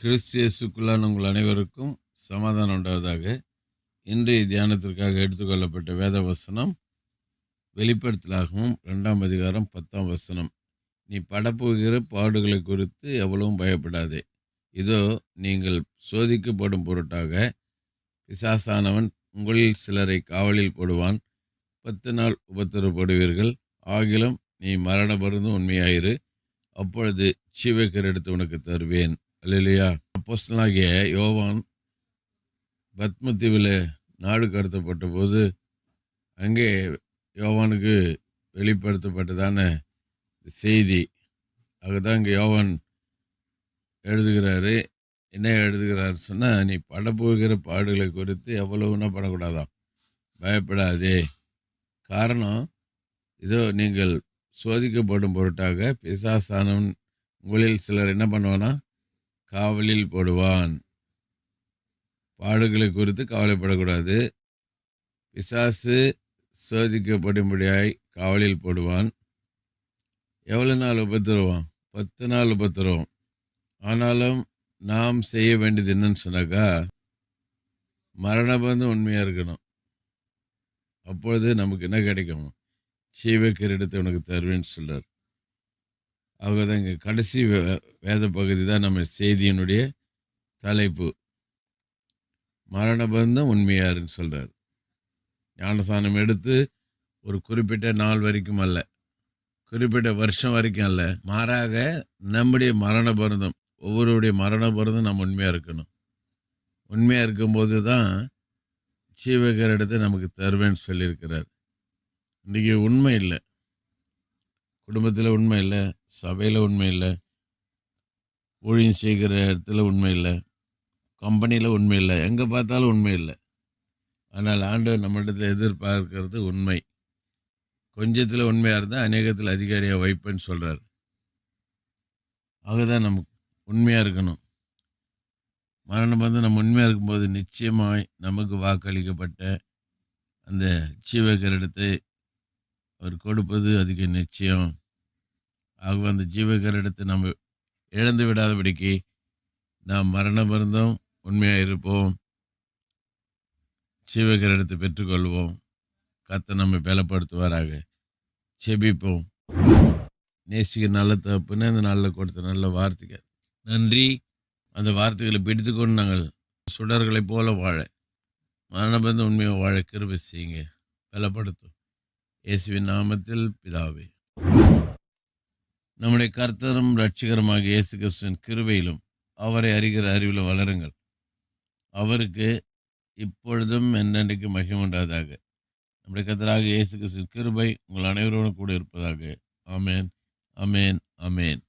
கிறிஸ்தியேசுக்குள்ளான உங்கள் அனைவருக்கும் சமாதானம் உண்டாவதாக இன்றைய தியானத்திற்காக எடுத்துக்கொள்ளப்பட்ட வேத வசனம் வெளிப்படுத்தலாகவும் ரெண்டாம் அதிகாரம் பத்தாம் வசனம். நீ படப்போகிற பாடுகளை குறித்து எவ்வளவும் பயப்படாதே. இதோ நீங்கள் சோதிக்கப்படும் பொருட்டாக பிசாசானவன் உங்களில் சிலரை காவலில் போடுவான். பத்து நாள் உபத்திரப்படுவீர்கள். ஆகிலும் நீ மரண மருந்து உண்மையாயிரு. அப்பொழுது சீவக்கர் எடுத்து உனக்கு தருவேன். இல்லையா அப்போஸ்டனாகிய யோவான் பத்மத்தீவில் நாடு கடத்தப்பட்ட போது அங்கே யோவானுக்கு வெளிப்படுத்தப்பட்டதான செய்தி. அதுதான் இங்கே யோவான் எழுதுகிறாரு. என்ன எழுதுகிறாரு சொன்னால் நீ படப்போகிற பாடுகளை குறித்து எவ்வளவுன்னா படக்கூடாதான் பயப்படாதே. காரணம் இதோ நீங்கள் சோதிக்கப்படும் பொருட்டாக பிசாசானவன் உங்களில் சிலர் என்ன பண்ணுவானா காவலில் போடுவான். பாடுகளை குறித்து கவலைப்படக்கூடாது. பிசாசு சோதிக்கப்படும்படியாய் காவலில் போடுவான். எவ்வளோ நாள் உபத்திருவான் பத்து நாள் உபத்திரவம். ஆனாலும் நாம் செய்ய வேண்டியது என்னன்னு சொன்னாக்கா மரணபந்து உண்மையாக இருக்கணும். அப்பொழுது நமக்கு என்ன கிடைக்கும்? சீவக்கிரீடத்தை உனக்கு தருவேன்னு சொல்கிறார் அவங்க தான் இங்கே கடைசி வே வேத பகுதி தான் நம்ம செய்தியினுடைய தலைப்பு. மரண பந்தம் உண்மையாருன்னு சொல்கிறார் ஞானசானம் எடுத்து ஒரு குறிப்பிட்ட நாள் வரைக்கும் அல்ல குறிப்பிட்ட வருஷம் வரைக்கும் அல்ல மாறாக நம்முடைய மரண பருந்தம் ஒவ்வொருடைய மரண பருந்தம் நம்ம உண்மையாக இருக்கணும். உண்மையாக இருக்கும்போது தான் சீவகரிடத்தை நமக்கு தருவேன்னு சொல்லியிருக்கிறார். இன்றைக்கி உண்மை இல்லை. குடும்பத்தில் உண்மை இல்லை. சபையில் உண்மை இல்லை. ஊழியம் செய்கிற இடத்துல உண்மை இல்லை. கம்பெனியில் உண்மை இல்லை. எங்கே பார்த்தாலும் உண்மை இல்லை. ஆனால் ஆண்டவர் நம்மளிடத்தில் எதிர்பார்க்கறது உண்மை. கொஞ்சத்தில் உண்மையாக இருந்தால் அநேகத்தில் அதிகாரியாக வைப்பேன்னு சொல்கிறார் ஆகதான் நமக்கு உண்மையாக இருக்கணும். மரணம் வந்து நம்ம உண்மையாக இருக்கும்போது நிச்சயமாய் நமக்கு வாக்களிக்கப்பட்ட அந்த ஜீவகரிடத்தை அவர் கொடுப்பது அதுக்கு நிச்சயம். ஆகவே அந்த ஜீவகரிடத்தை நம்ம இழந்து விடாதபடிக்கு நாம் மரண இருந்தோம் உண்மையாக இருப்போம். ஜீவகரிடத்தை பெற்றுக்கொள்வோம். கத்தை நம்மை பலப்படுத்துவாராக. செபிப்போம் நேசிக்க நல்ல தப்புன்னு அந்த நாளில் கொடுத்த நல்ல வார்த்தைகள் நன்றி. அந்த வார்த்தைகளை பிடித்துக்கொண்டு நாங்கள் சுடர்களைப் போல வாழ. மரணபந்த உண்மையை வாழ கிருபை செய்யுங்க. பலப்படுத்தும் இயேசுவின் நாமத்தில் பிதாவே. நம்முடைய கர்த்தரும் ரட்சிகரமாக இயேசு கிறிஸ்துவின் கிருபையிலும் அவரை அறிகிற அறிவில் வளருங்கள். அவருக்கு இப்பொழுதும் என்னென்றைக்கு மகிமண்டாதாக நம்முடைய கர்த்தராக இயேசு கிறிஸ்துவின் கிருபை உங்கள் அனைவரோடும் கூட இருப்பதாக. ஆமேன் அமேன் அமேன்